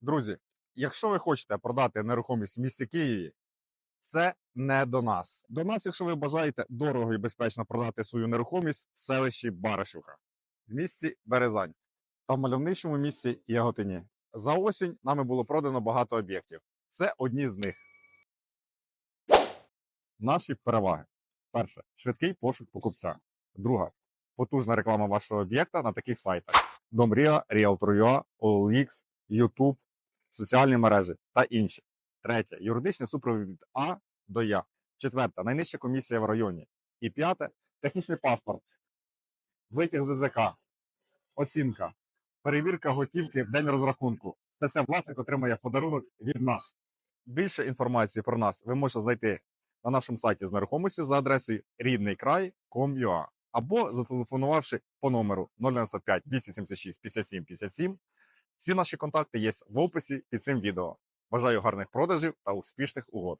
Друзі, якщо ви хочете продати нерухомість в місті Києві, це не до нас. До нас, якщо ви бажаєте дорого і безпечно продати свою нерухомість в селищі Баришуха, в місті Березань та в мальовничому місті Яготині. За осінь нами було продано багато об'єктів. Це одні з них. Наші переваги. Перше швидкий пошук покупця. Друга потужна реклама вашого об'єкта на таких сайтах: Домрія, Realtor.ua, OLX, YouTube, соціальні мережі та інші. Третє юридичний супровід від А до Я. Четверте найнижча комісія в районі. І п'яте технічний паспорт, витяг ЗЗК, оцінка, перевірка готівки в день розрахунку. Це все власник отримає подарунок від нас. Більше інформації про нас ви можете знайти на нашому сайті з нерухомості за адресою ріднийкрай.com.ua або зателефонувавши по номеру 095 276 57 57. Всі наші контакти є в описі під цим відео. Бажаю гарних продажів та успішних угод.